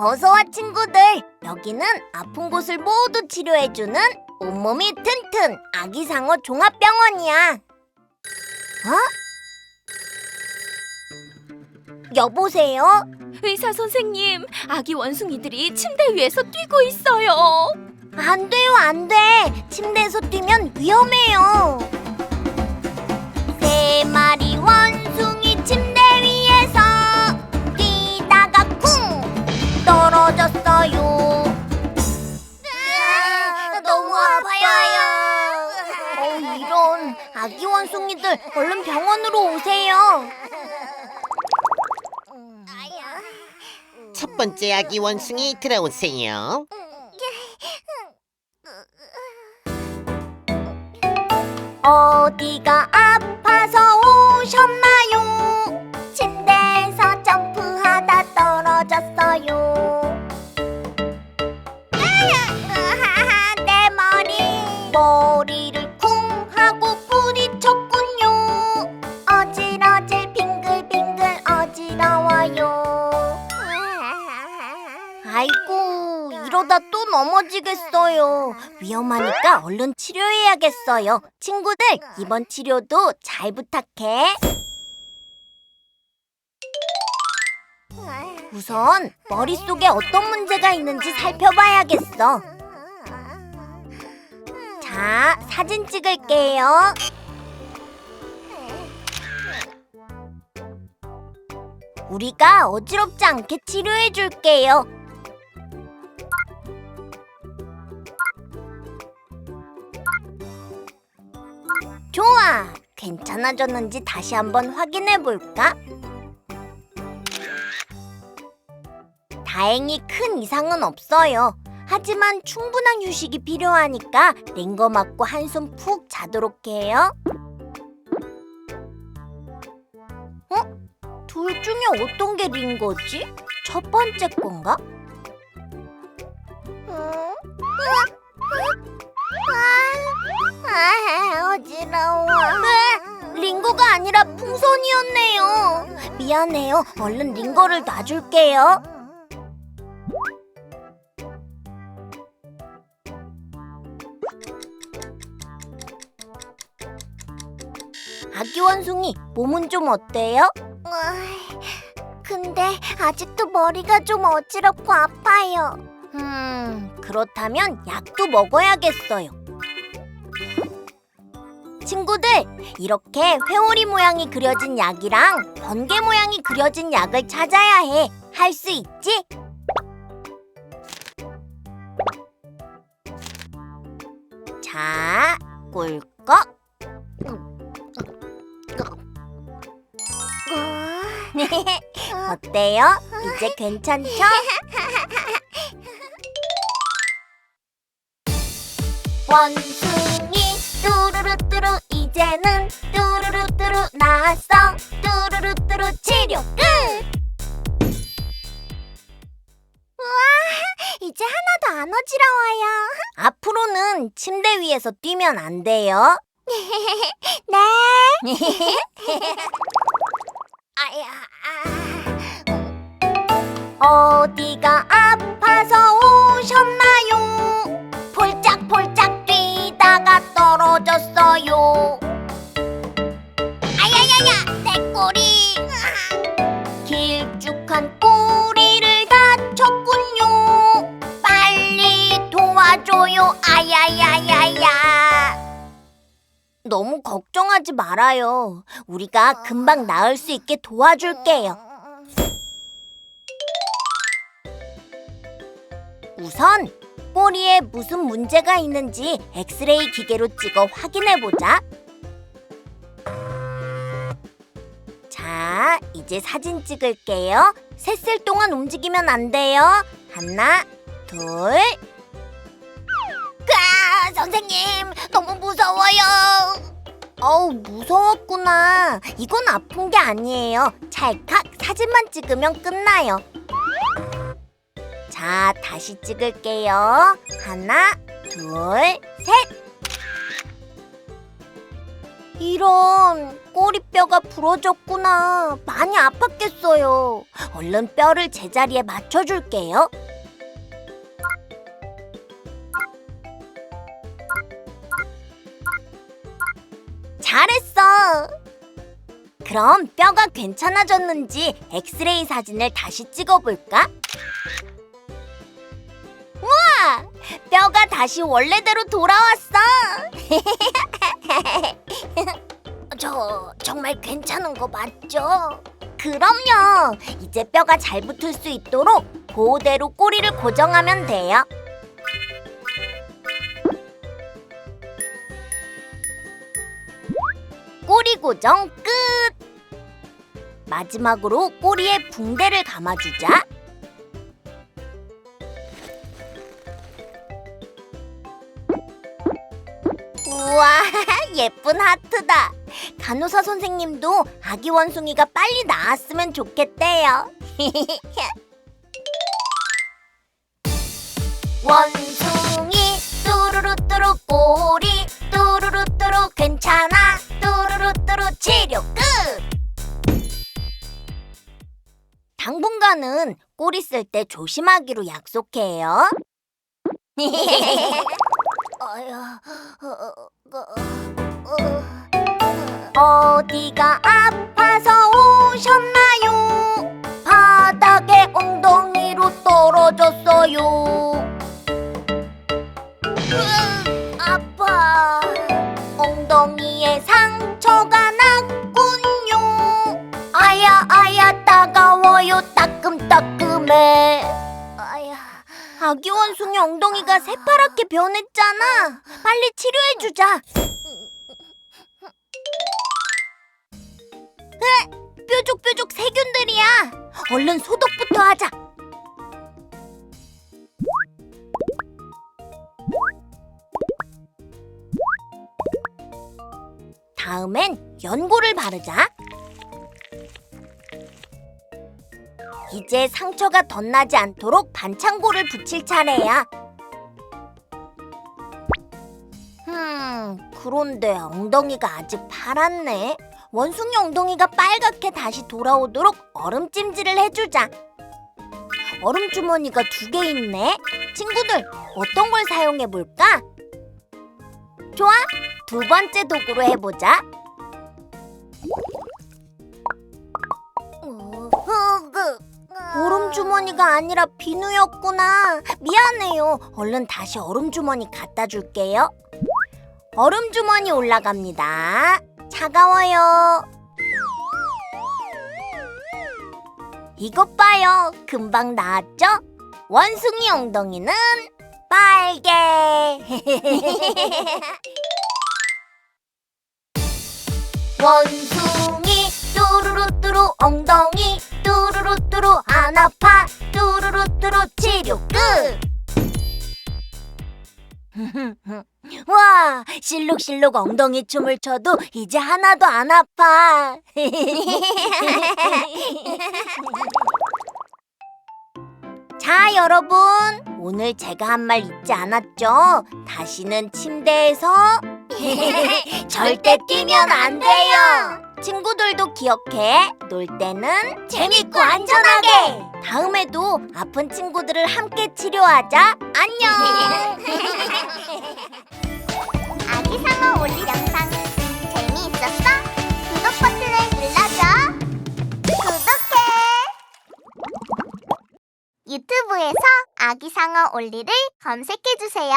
어서와 친구들. 여기는 아픈 곳을 모두 치료해주는 온몸이 튼튼 아기상어 종합병원이야. 어? 여보세요? 의사 선생님, 아기 원숭이들이 침대 위에서 뛰고 있어요. 안 돼요, 안 돼. 침대에서 뛰면 위험해요. 병원으로 오세요. 첫 번째 아기 원숭이 들어오세요. 어디가 아이고 이러다 또 넘어지겠어요. 위험하니까 얼른 치료해야겠어요. 친구들 이번 치료도 잘 부탁해. 우선 머릿속에 어떤 문제가 있는지 살펴봐야겠어. 자, 사진 찍을게요. 우리가 어지럽지 않게 치료해 줄게요. 좋아. 괜찮아졌는지 다시 한번 확인해 볼까? 다행히 큰 이상은 없어요. 하지만 충분한 휴식이 필요하니까 링거 맞고 한숨 푹 자도록 해요. 어? 둘 중에 어떤 게 링거지? 첫 번째 건가? 어? 아, 어지러워. 네, 링고가 아니라 풍선이었네요. 미안해요. 얼른 링고를 놔줄게요. 아기 원숭이 몸은 좀 어때요? 근데 아직도 머리가 좀 어지럽고 아파요. 음, 그렇다면 약도 먹어야겠어요. 친구들, 이렇게 회오리 모양이 그려진 약이랑 번개 모양이 그려진 약을 찾아야 해. 할 수 있지? 자, 꿀꺽. 어때요? 이제 괜찮죠? 원숭이 뚜루루뚜루 이제는 뚜루루뚜루 나왔어 뚜루루뚜루 치료 끝! 우와 이제 하나도 안 어지러워요 앞으로는 침대 위에서 뛰면 안 돼요 네 아야 아. 어디가 아파서 오셨나요? 폴짝폴짝 뛰다가 떨어졌 너무 걱정하지 말아요. 우리가 금방 나을 수 있게 도와줄게요. 우선 꼬리에 무슨 문제가 있는지 엑스레이 기계로 찍어 확인해 보자. 자, 이제 사진 찍을게요. 셋셀 동안 움직이면 안 돼요. 하나, 둘. 아, 선생님, 너무 무서워요. 어우, 무서웠구나. 이건 아픈 게 아니에요. 찰칵 사진만 찍으면 끝나요. 자, 다시 찍을게요. 하나, 둘, 셋. 이런 꼬리뼈가 부러졌구나. 많이 아팠겠어요. 얼른 뼈를 제자리에 맞춰줄게요. 잘했어. 그럼 뼈가 괜찮아졌는지 엑스레이 사진을 다시 찍어볼까? 우와! 뼈가 다시 원래대로 돌아왔어. 저 정말 괜찮은 거 맞죠? 그럼요. 이제 뼈가 잘 붙을 수 있도록 보호대로 꼬리를 고정하면 돼요. 꼬리 고정 끝. 마지막으로 꼬리에 붕대를 감아주자. 우와, 예쁜 하트다. 간호사 선생님도 아기 원숭이가 빨리 나았으면 좋겠대요. 원숭이 뚜루루뚜루 꼬리 뚜루루뚜루 괜찮아 뚜루루뚜루 치료 끝. 당분간은 꼬리 쓸 때 조심하기로 약속해요. 어디가 아파서 오셨나요? 바닥에 엉덩이로 떨어졌어요. 아기 원숭이 엉덩이가 새파랗게 변했잖아. 빨리 치료해주자. 으, 뾰족뾰족 세균들이야. 얼른 소독부터 하자. 다음엔 연고를 바르자. 이제 상처가 덧나지 않도록 반창고를 붙일 차례야. 음, 그런데 엉덩이가 아직 파랗네. 원숭이 엉덩이가 빨갛게 다시 돌아오도록 얼음 찜질을 해주자. 얼음 주머니가 두 개 있네. 친구들, 어떤 걸 사용해 볼까? 좋아, 두 번째 도구로 해보자. 얼음 주머니가 아니라 비누였구나. 미안해요. 얼른 다시 얼음 주머니 갖다 줄게요. 얼음 주머니 올라갑니다. 차가워요. 이것 봐요. 금방 나왔죠? 원숭이 엉덩이는 빨개. 원숭이 뚜루루뚜루 엉덩이 안 아파 뚜루루 뚜루 치료 끝. 와, 실룩실룩 엉덩이 춤을 춰도 이제 하나도 안 아파. 자, 여러분. 오늘 제가 한 말 잊지 않았죠? 다시는 침대에서 절대 뛰면 안 돼요. 친구들도 기억해. 놀 때는 재밌고 안전하게. 다음에도 아픈 친구들을 함께 치료하자. 안녕. 아기 상어 올리 영상 재미있었어? 구독 버튼을 눌러줘. 구독해. 유튜브에서 아기 상어 올리를 검색해 주세요.